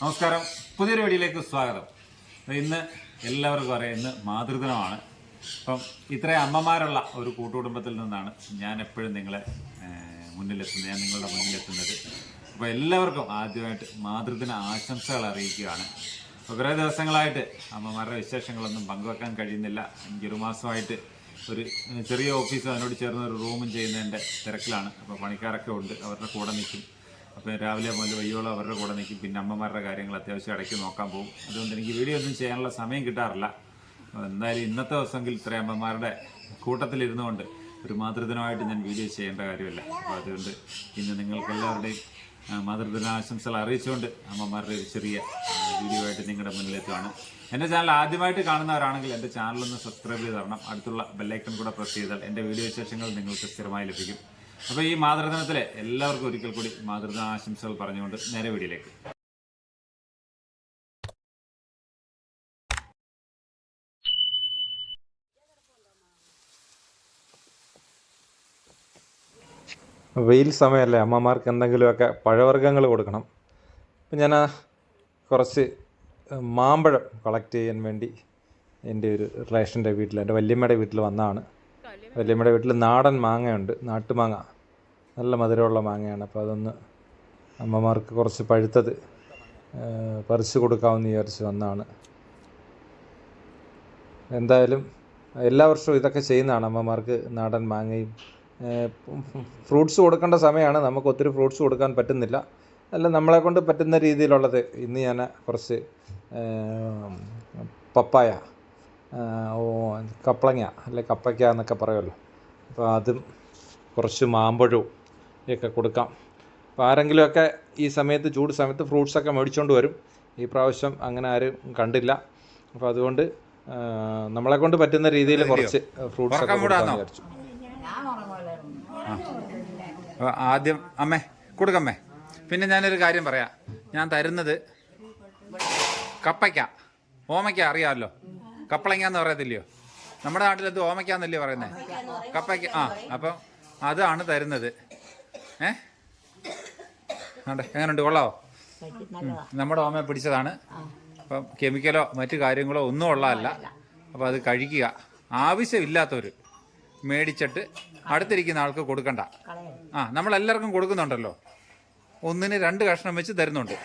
നമസ്കാരം. പുതിയൊരു വീഡിയോയിലേക്ക് സ്വാഗതം. ഇന്ന് എല്ലാവർക്കും അറിയാം ഇന്ന് മാതൃദിനമാണ്. അപ്പം ഇത്രയും അമ്മമാരുള്ള ഒരു കൂട്ടുകുടുംബത്തിൽ നിന്നാണ് ഞാൻ എപ്പോഴും നിങ്ങളെ മുന്നിലെത്തുന്നത് ഞാൻ നിങ്ങളുടെ മുന്നിലെത്തുന്നത്. അപ്പോൾ എല്ലാവർക്കും ആദ്യമായിട്ട് മാതൃദിന ആശംസകൾ അറിയിക്കുകയാണ്. അപ്പോൾ കുറേ ദിവസങ്ങളായിട്ട് അമ്മമാരുടെ വിശേഷങ്ങളൊന്നും പങ്കുവെക്കാൻ കഴിയുന്നില്ല. എനിക്കൊരു മാസമായിട്ട് ഒരു ചെറിയ ഓഫീസ് അതിനോട് ചേർന്ന് ഒരു റൂമും ചെയ്യുന്നതിന്റെ തിരക്കിലാണ്. അപ്പോൾ പണിക്കാരൊക്കെ ഉണ്ട് അവരുടെ കൂടെ നിൽക്കും. അപ്പോൾ രാവിലെ മുതൽ വയ്യോളം അവരുടെ കൂടെ നിൽക്കും. പിന്നെ അമ്മമാരുടെ കാര്യങ്ങൾ അത്യാവശ്യം ഇടയ്ക്ക് നോക്കാൻ പോകും. അതുകൊണ്ട് എനിക്ക് വീഡിയോ ഒന്നും ചെയ്യാനുള്ള സമയം കിട്ടാറില്ല. എന്തായാലും ഇന്നത്തെ ദിവസമെങ്കിൽ ഇത്രയും അമ്മമാരുടെ കൂട്ടത്തിലിരുന്നു കൊണ്ട് ഒരു മാതൃദിനമായിട്ട് ഞാൻ വീഡിയോ ചെയ്യേണ്ട കാര്യമല്ല. അപ്പോൾ അതുകൊണ്ട് ഇന്ന് നിങ്ങൾക്ക് എല്ലാവരുടെയും മാതൃദിനാശംസകൾ അറിയിച്ചുകൊണ്ട് അമ്മമാരുടെ ഒരു ചെറിയ വീഡിയോ ആയിട്ട് നിങ്ങളുടെ മുന്നിലെത്തുകയാണ് എന്റെ ചാനൽ ആദ്യമായിട്ട് കാണുന്നവരാണെങ്കിൽ എന്റെ ചാനലൊന്ന് സബ്സ്ക്രൈബ് ചെയ്ത് തരണം. അടുത്തുള്ള ബെല്ലൈക്കൺ കൂടെ പ്രസ് ചെയ്താൽ എന്റെ വീഡിയോ വിശേഷങ്ങൾ നിങ്ങൾക്ക് സ്ഥിരമായി ലഭിക്കും. അപ്പോൾ ഈ മാതൃദിനത്തിലെ എല്ലാവർക്കും ഒരിക്കൽ കൂടി മാതൃദിന ആശംസകൾ പറഞ്ഞുകൊണ്ട് നേരെ വീടിലേക്ക് വെയിൽ സമയമല്ലേ? അമ്മമാർക്ക് എന്തെങ്കിലുമൊക്കെ പഴവർഗങ്ങൾ കൊടുക്കണം. അപ്പം ഞാൻ കുറച്ച് മാമ്പഴം കളക്ട് ചെയ്യാൻ വേണ്ടി എന്റെ ഒരു റിലേഷന്റെ വീട്ടിൽ എന്റെ വല്യമ്മയുടെ വീട്ടിൽ വന്നതാണ്. വല്യമ്മയുടെ വീട്ടിൽ നാടൻ മാങ്ങയുണ്ട്. നാട്ടുമാങ്ങ. നല്ല മധുരമുള്ള മാങ്ങയാണ്. അപ്പോൾ അതൊന്ന് അമ്മമാർക്ക് കുറച്ച് പഴുത്തത് പറിച്ച് കൊടുക്കാമെന്ന് വിചാരിച്ച് വന്നാണ്. എന്തായാലും എല്ലാ വർഷവും ഇതൊക്കെ ചെയ്യുന്നതാണ് അമ്മമാർക്ക് നാടൻ മാങ്ങയും. ഫ്രൂട്ട്സ് കൊടുക്കേണ്ട സമയമാണ്. നമുക്ക് ഒത്തിരി ഫ്രൂട്ട്സ് കൊടുക്കാൻ പറ്റുന്നില്ല. അല്ല നമ്മളെ കൊണ്ട് പറ്റുന്ന രീതിയിലുള്ളത് ഇന്ന് ഞാൻ കുറച്ച് പപ്പായ കപ്പളങ്ങ അല്ലെ കപ്പയ്ക്ക എന്നൊക്കെ പറയുമല്ലോ. അപ്പോൾ അതും കുറച്ച് മാമ്പഴവും ഒക്കെ കൊടുക്കാം. അപ്പോൾ ആരെങ്കിലുമൊക്കെ ഈ സമയത്ത് ചൂട് സമയത്ത് ഫ്രൂട്ട്സൊക്കെ മേടിച്ചുകൊണ്ട് വരും. ഈ പ്രാവശ്യം അങ്ങനെ ആരും കണ്ടില്ല. അപ്പോൾ അതുകൊണ്ട് നമ്മളെ കൊണ്ട് പറ്റുന്ന രീതിയിൽ കുറച്ച് ഫ്രൂട്ട്സ് ഒക്കെ? വിചാരിച്ചു. അപ്പോൾ ആദ്യം അമ്മേ കൊടുക്കമ്മേ. പിന്നെ ഞാനൊരു കാര്യം പറയാം. ഞാൻ തരുന്നത് കപ്പയ്ക്ക. ഓമയ്ക്ക അറിയാമല്ലോ? കപ്പളങ്ങ എന്ന് പറയത്തില്ലയോ? നമ്മുടെ നാട്ടിലത് ഓമയ്ക്കാന്നല്ലേ പറയുന്നത് കപ്പയ്ക്ക ആ അപ്പം അതാണ് തരുന്നത്. ഏ? ആണ്ടെ, എങ്ങനെയുണ്ട് കൊള്ളാവോ? നമ്മുടെ ഓമയെ പിടിച്ചതാണ്. അപ്പം കെമിക്കലോ മറ്റു കാര്യങ്ങളോ ഒന്നും ഉള്ളതല്ല അപ്പോൾ അത് കഴിക്കുക. ആവശ്യമില്ലാത്തവർ മേടിച്ചിട്ട് അടുത്തിരിക്കുന്ന ആൾക്ക് കൊടുക്കണ്ട. ആ നമ്മളെല്ലാവർക്കും കൊടുക്കുന്നുണ്ടല്ലോ. ഒന്നിന് രണ്ട് കഷ്ണം വെച്ച് തരുന്നുണ്ട്.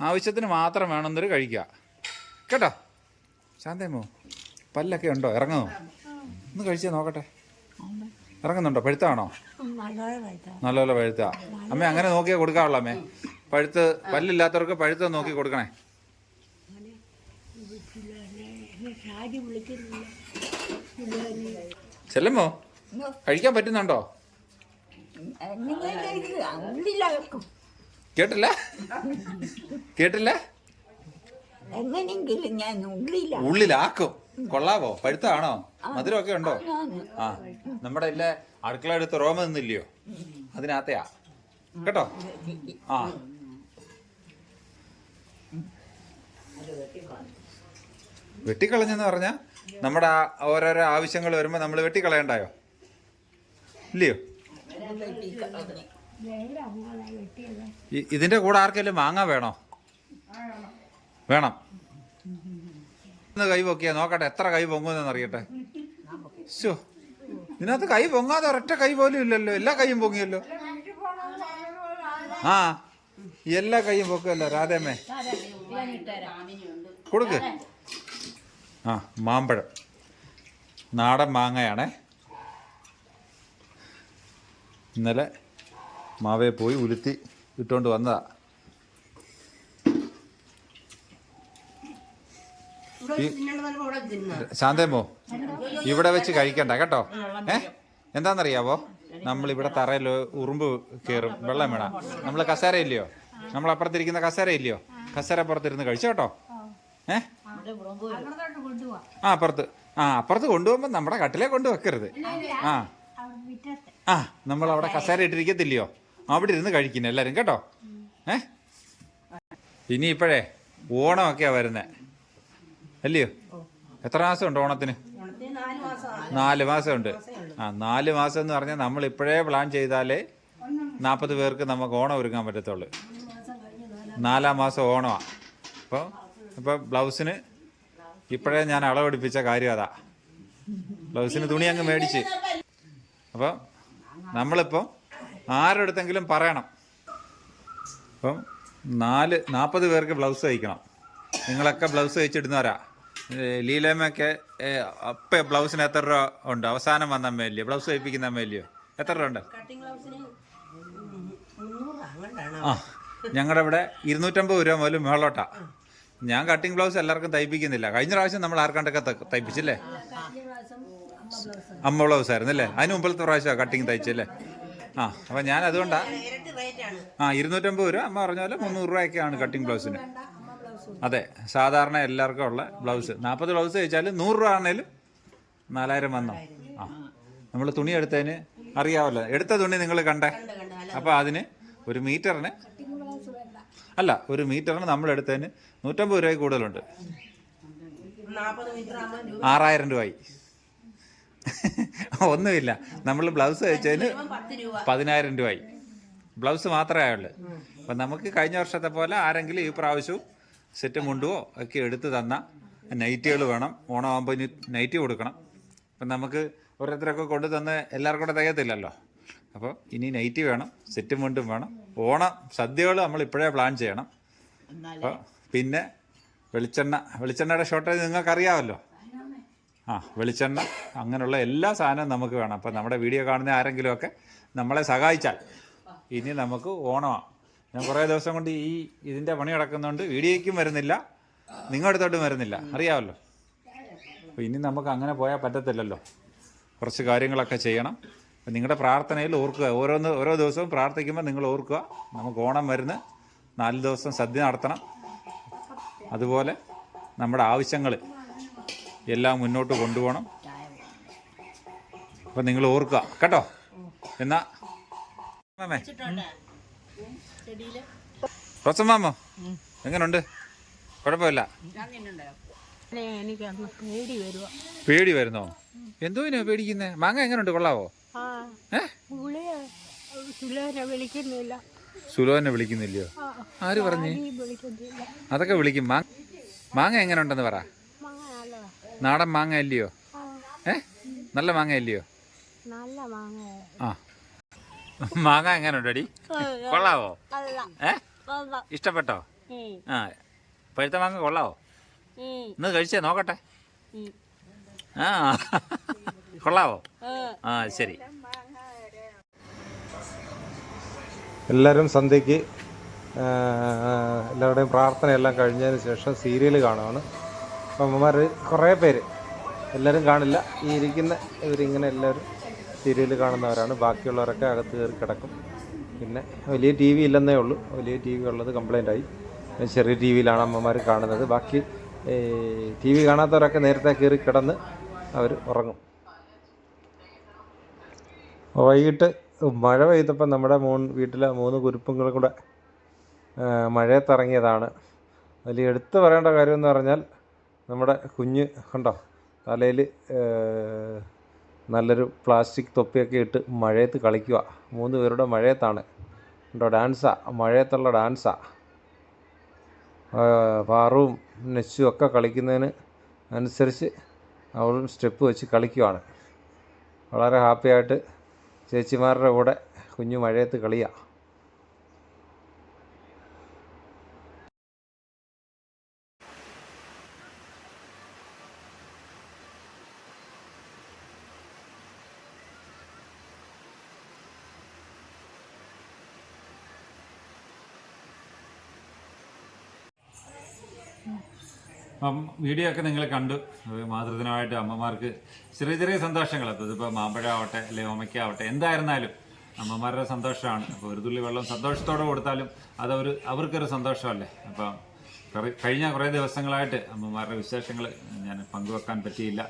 ആവശ്യത്തിന് മാത്രം വേണമെന്നൊരു കഴിക്കുക. കേട്ടോ? ശാന്തേമോ പല്ലൊക്കെ ഉണ്ടോ? ഇറങ്ങോ ഒന്ന് കഴിച്ചേ നോക്കട്ടെ. ഇറങ്ങുന്നുണ്ടോ? പഴുത്താണോ? നല്ലപോലെ പഴുത്താ. അമ്മ അങ്ങനെ നോക്കിയാൽ കൊടുക്കാവുള്ള അമ്മേ. പഴുത്ത് പല്ലില്ലാത്തവർക്ക് പഴുത്ത് നോക്കി കൊടുക്കണേ. ചെല്ലമ്മോ കഴിക്കാൻ പറ്റുന്നുണ്ടോ? കേട്ടില്ല? കേട്ടില്ല? എങ്ങനെങ്കിലും ഞാൻ ഉള്ളില ഉള്ളിലാക്കും. കൊള്ളാവോ? പഴുത്താണോ? മധുരമൊക്കെ ഉണ്ടോ? ആ നമ്മുടെ ഇല്ല അടുക്കള എടുത്ത് റോമ നിന്നില്ലയോ? അതിനകത്തെയാ. കേട്ടോ? ആ. വെട്ടിക്കളഞ്ഞെന്ന് പറഞ്ഞാ നമ്മുടെ ആ ഓരോരോ ആവശ്യങ്ങൾ വരുമ്പോ നമ്മൾ വെട്ടിക്കളയണ്ടായോ? ഇല്ലയോ? ഇതിന്റെ കൂടെ ആർക്കെങ്കിലും മാങ്ങ വേണോ? വേണം. കൈ പൊക്കിയാ. നോക്കട്ടെ എത്ര കൈ പൊങ്ങുമെന്ന് അറിയട്ടെ. ശോ ഇതിനകത്ത് കൈ പൊങ്ങാതെ ഒരൊറ്റ കൈ പോലും ഇല്ലല്ലോ. എല്ലാ കൈയും പൊങ്ങിയല്ലോ. ആ എല്ലാ കൈയും പൊക്കുമല്ലോ രാധേമ്മേ കൊടുക്ക്. ആ മാമ്പഴം. നാടൻ മാങ്ങയാണേ. ഇന്നലെ മാവേ പോയി ഉരുത്തി ഇട്ടുകൊണ്ട് വന്നതാ. ശാന്തേമോ ഇവിടെ വെച്ച് കഴിക്കണ്ട കേട്ടോ. ഏ? എന്താണെന്നറിയാവോ നമ്മൾ ഇവിടെ തറയിൽ ഉറുമ്പ് കയറും വെള്ളം വീണ. നമ്മൾ കസേര ഇല്ലയോ? നമ്മൾ അപ്പുറത്തിരിക്കുന്ന കസേര ഇല്ലയോ? കസേര പുറത്തിരുന്ന് കഴിച്ചു കേട്ടോ. ഏ? ആ അപ്പുറത്ത്. ആ അപ്പുറത്ത് കൊണ്ടുപോകുമ്പോൾ നമ്മുടെ കട്ടിലേ കൊണ്ട് വെക്കരുത് ആ. ആ നമ്മൾ അവിടെ കസേര ഇട്ടിരിക്കത്തില്ലയോ? അവിടെ ഇരുന്ന് കഴിക്കുന്നു എല്ലാവരും കേട്ടോ. ഏ? ഇനി ഇപ്പോഴേ ഓണമൊക്കെയാ വരുന്നേ. അല്ലയോ? എത്ര മാസമുണ്ട് ഓണത്തിന്? നാല് മാസമുണ്ട്. ആ നാല് മാസം എന്ന് പറഞ്ഞാൽ നമ്മൾ ഇപ്പോഴേ പ്ലാൻ ചെയ്താലേ നാൽപ്പത് പേർക്ക് നമുക്ക് ഓണം ഒരുക്കാൻ പറ്റത്തുള്ളൂ. നാലാം മാസം ഓണമാണ് അപ്പോൾ ഇപ്പോൾ ബ്ലൗസിന് ഇപ്പോഴേ ഞാൻ അളവെടുപ്പിച്ച കാര്യം അതാ. ബ്ലൗസിന് തുണി അങ്ങ് മേടിച്ച്. അപ്പോൾ നമ്മളിപ്പോൾ ആരെടുത്തെങ്കിലും പറയണം. അപ്പം നാല് നാൽപ്പത് പേർക്ക് ബ്ലൗസ് തയ്ക്കണം. നിങ്ങളൊക്കെ ബ്ലൗസ് തയ്ച്ചിടുന്നവരാ. ലീലമ്മയൊക്കെ അപ്പം ബ്ലൗസിന് എത്ര രൂപ ഉണ്ട്? അവസാനം വന്ന അമ്മയല്ലയോ ബ്ലൗസ് തയ്പ്പിക്കുന്ന അമ്മയല്ലയോ എത്ര രൂപ ഉണ്ട്? ആ ഞങ്ങളുടെ ഇവിടെ ഇരുന്നൂറ്റമ്പത് രൂപ മുതൽ മേളോട്ടാ. ഞാൻ കട്ടിംഗ് ബ്ലൗസ് എല്ലാവർക്കും തയ്പ്പിക്കുന്നില്ല. കഴിഞ്ഞ പ്രാവശ്യം നമ്മൾ ആർക്കാണ്ടൊക്കെ തയ്പ്പിച്ചില്ലേ? അമ്മ ബ്ലൗസ് ആയിരുന്നു അല്ലേ? അതിന് മുമ്പത്തെ പ്രാവശ്യമാണ് കട്ടിങ് തയ്ച്ചല്ലേ? ആ അപ്പം ഞാൻ അതുകൊണ്ടാണ് ആ ഇരുന്നൂറ്റമ്പത് രൂപ അമ്മ പറഞ്ഞ പോലെ മുന്നൂറ് രൂപയൊക്കെയാണ് കട്ടിങ് ബ്ലൗസിന് അതെ സാധാരണ എല്ലാവർക്കും ഉള്ള ബ്ലൗസ്. നാൽപ്പത് ബ്ലൗസ് തയ്ച്ചാൽ നൂറ് രൂപ ആണേലും നാലായിരം വന്നോ? ആ. നമ്മൾ തുണി എടുത്തതിന് അറിയാമല്ലോ എടുത്ത തുണി നിങ്ങൾ കണ്ടേ. അപ്പോൾ അതിന് ഒരു മീറ്ററിന് അല്ല ഒരു മീറ്ററിന് നമ്മൾ എടുത്തതിന് നൂറ്റമ്പത് രൂപയ്ക്ക് കൂടുതലുണ്ട്. ആറായിരം രൂപ. രൂപയായി. ഒന്നുമില്ല. നമ്മൾ ബ്ലൗസ് തയ്ച്ചതിന് പതിനായിരം രൂപ. പതിനായിരം രൂപയായി. ബ്ലൗസ് മാത്രമേ ആയുള്ളൂ. അപ്പം നമുക്ക് കഴിഞ്ഞ വർഷത്തെ പോലെ ആരെങ്കിലും ഈ പ്രാവശ്യവും സെറ്റ് മുണ്ടുവോ ഒക്കെ എടുത്ത് തന്ന നൈറ്റികൾ വേണം. ഓണമാകുമ്പോൾ ഇനി നൈറ്റി കൊടുക്കണം. അപ്പം നമുക്ക് ഓരോരുത്തരൊക്കെ കൊണ്ടു തന്ന് എല്ലാവർക്കും കൂടെ തികയത്തില്ലല്ലോ. അപ്പോൾ ഇനി നൈറ്റി വേണം സെറ്റ് മുണ്ടും വേണം. ഓണം സദ്യകൾ നമ്മൾ ഇപ്പോഴേ പ്ലാൻ ചെയ്യണം. അപ്പോൾ പിന്നെ വെളിച്ചെണ്ണ വെളിച്ചെണ്ണയുടെ ഷോർട്ടേജ് നിങ്ങൾക്കറിയാമല്ലോ. ആ വെളിച്ചെണ്ണ അങ്ങനെയുള്ള എല്ലാ സാധനവും നമുക്ക് വേണം. അപ്പം നമ്മുടെ വീഡിയോ കാണുന്ന ആരെങ്കിലുമൊക്കെ നമ്മളെ സഹായിച്ചാൽ ഇനി നമുക്ക് ഓണമാണ് ഞാൻ കുറേ ദിവസം കൊണ്ട് ഈ ഇതിന്റെ പണി നടക്കുന്നതുകൊണ്ട് വീഡിയോയ്ക്കും വരുന്നില്ല നിങ്ങളുടെ അടുത്തോട്ടും വരുന്നില്ല. അറിയാമല്ലോ അപ്പോൾ ഇനി നമുക്ക് അങ്ങനെ പോയാൽ പറ്റത്തില്ലല്ലോ. കുറച്ച് കാര്യങ്ങളൊക്കെ ചെയ്യണം. അപ്പം നിങ്ങളുടെ പ്രാർത്ഥനയിൽ ഓർക്കുക. ഓരോന്ന് ഓരോ ദിവസവും പ്രാർത്ഥിക്കുമ്പോൾ നിങ്ങൾ ഓർക്കുക. നമുക്ക് ഓണം വരുന്ന നാല് ദിവസം സദ്യ നടത്തണം. അതുപോലെ നമ്മുടെ ആവശ്യങ്ങൾ എല്ലാം മുന്നോട്ട് കൊണ്ടുപോകണം. അപ്പം നിങ്ങൾ ഓർക്കുക. കേട്ടോ? എന്നാ മാമേ ചെടിയിൽ റോസമ്മാമോ എങ്ങനുണ്ട്? കുഴപ്പമില്ല. പേടി വരുന്നോ? എന്തോ പേടിക്കുന്നേ? മാങ്ങ എങ്ങനുണ്ട്? കൊള്ളാവോ? ആ സുലോനെ വിളിക്കുന്നില്ലയോ? ആര് പറഞ്ഞു? അതൊക്കെ വിളിക്കും. മാങ്ങ മാങ്ങ എങ്ങനുണ്ടെന്ന് പറ. നാടൻ മാങ്ങ അല്ലയോ ആ. ഏ? നല്ല മാങ്ങ അല്ലയോ നല്ല മാങ്ങ എങ്ങനെയുണ്ട് അടി കൊള്ളാവോ? ഏ? ഇഷ്ടപ്പെട്ടോ? ആ പഴുത്ത മാങ്ങ കൊള്ളാവോ? ഇന്ന് കഴിച്ചേ നോക്കട്ടെ. ആ കൊള്ളാവോ? ആ. ശരി. എല്ലാവരും സന്ധ്യയ്ക്ക് ആ, എല്ലാവരുടെയും പ്രാർത്ഥനയെല്ലാം കഴിഞ്ഞതിന് ശേഷം സീരിയൽ കാണുകയാണ് അപ്പം അമ്മമാർ കുറേ പേര് എല്ലാവരും കാണില്ല. ഈ ഇരിക്കുന്ന ഇവരിങ്ങനെ എല്ലാവരും സീരിയൽ കാണുന്നവരാണ്. ബാക്കിയുള്ളവരൊക്കെ അകത്ത് കയറി കിടക്കും. പിന്നെ വലിയ ടി വി ഇല്ലെന്നേ ഉള്ളൂ. വലിയ ടി വി ഉള്ളത് കംപ്ലൈന്റ് ആയി. ചെറിയ ടി വിയിലാണ് അമ്മമാർ കാണുന്നത്. ബാക്കി ടി വി കാണാത്തവരൊക്കെ നേരത്തെ കയറി കിടന്ന് അവർ ഉറങ്ങും. വൈകിട്ട് മഴ പെയ്തപ്പോൾ നമ്മുടെ മൂൺ വീട്ടിലെ മൂന്ന് കുരുപ്പങ്ങളും കൂടെ മഴയത്തിറങ്ങിയതാണ് അതിൽ എടുത്തു പറയേണ്ട കാര്യം എന്ന് പറഞ്ഞാൽ നമ്മുടെ കുഞ്ഞ് കണ്ടോ? തലയിൽ നല്ലൊരു പ്ലാസ്റ്റിക് തൊപ്പിയൊക്കെ ഇട്ട് മഴയത്ത് കളിക്കുക. മൂന്ന് പേരുടെ മഴയത്താണ്. കണ്ടോ ഡാൻസാ. മഴയത്തുള്ള ഡാൻസാ. പാറുവും നെച്ചും ഒക്കെ കളിക്കുന്നതിന് അനുസരിച്ച് അവളും സ്റ്റെപ്പ് വെച്ച് കളിക്കുവാണ്. വളരെ ഹാപ്പിയായിട്ട് ചേച്ചിമാരുടെ കൂടെ കുഞ്ഞു മഴയത്ത് കളിയാ. അപ്പം വീഡിയോ ഒക്കെ നിങ്ങൾ കണ്ടു. മാതൃദിനമായിട്ട് അമ്മമാർക്ക് ചെറിയ ചെറിയ സന്തോഷങ്ങൾ അപ്പോൾ ഇതിപ്പോൾ മാമ്പഴ ആവട്ടെ അല്ലെങ്കിൽ ഓമയ്ക്കാവട്ടെ എന്തായിരുന്നാലും അമ്മമാരുടെ സന്തോഷമാണ്. അപ്പോൾ ഒരു തുള്ളി വെള്ളം സന്തോഷത്തോടെ കൊടുത്താലും അതവർ അവർക്കൊരു സന്തോഷമല്ലേ? അപ്പം കഴിഞ്ഞ കുറേ ദിവസങ്ങളായിട്ട് അമ്മമാരുടെ വിശേഷങ്ങൾ ഞാൻ പങ്കുവെക്കാൻ പറ്റിയില്ല.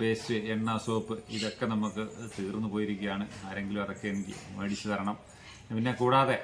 പേസ്റ്റ് എണ്ണ സോപ്പ് ഇതൊക്കെ നമുക്ക് തീർന്നു പോയിരിക്കുകയാണ്. ആരെങ്കിലും അതൊക്കെ എനിക്ക് മേടിച്ചു തരണം. പിന്നെ കൂടാതെ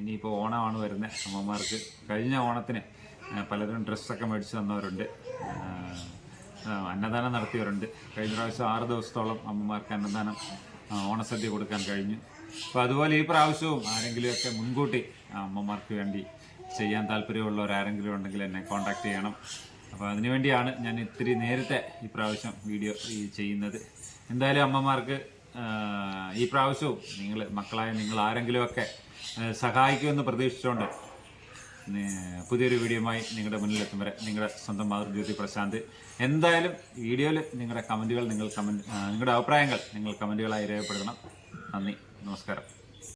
ഇനിയിപ്പോൾ ഓണമാണ് വരുന്നത്. അമ്മമാർക്ക് കഴിഞ്ഞ ഓണത്തിന് പലരും ഡ്രസ്സൊക്കെ മേടിച്ച് തന്നവരുണ്ട്. അന്നദാനം നടത്തിയവരുണ്ട്. കഴിഞ്ഞ പ്രാവശ്യം ആറ് ദിവസത്തോളം അമ്മമാർക്ക് അന്നദാനം ഓണസദ്യ കൊടുക്കാൻ കഴിഞ്ഞു. അപ്പോൾ അതുപോലെ ഈ പ്രാവശ്യവും ആരെങ്കിലുമൊക്കെ മുൻകൂട്ടി അമ്മമാർക്ക് വേണ്ടി ചെയ്യാൻ താല്പര്യമുള്ളവർ ആരെങ്കിലും ഉണ്ടെങ്കിൽ എന്നെ കോൺടാക്ട് ചെയ്യണം. അപ്പോൾ അതിനുവേണ്ടിയാണ് ഞാൻ ഇത്തിരി നേരത്തെ ഈ പ്രാവശ്യം വീഡിയോ ഈ ചെയ്യുന്നത്. എന്തായാലും അമ്മമാർക്ക് ഈ പ്രാവശ്യവും നിങ്ങൾ മക്കളായ നിങ്ങൾ ആരെങ്കിലുമൊക്കെ സഹായിക്കുമെന്ന് പ്രതീക്ഷിച്ചുകൊണ്ട് പുതിയൊരു വീഡിയോയുമായി നിങ്ങളുടെ മുന്നിലെത്തും വരെ നിങ്ങളുടെ സ്വന്തം മാതൃജ്യോതി പ്രശാന്ത്. എന്തായാലും വീഡിയോയിൽ നിങ്ങളുടെ കമന്റുകൾ നിങ്ങൾ കമന്റ് നിങ്ങളുടെ അഭിപ്രായങ്ങൾ നിങ്ങൾ കമന്റുകളായി രേഖപ്പെടുത്തണം. നന്ദി. നമസ്കാരം.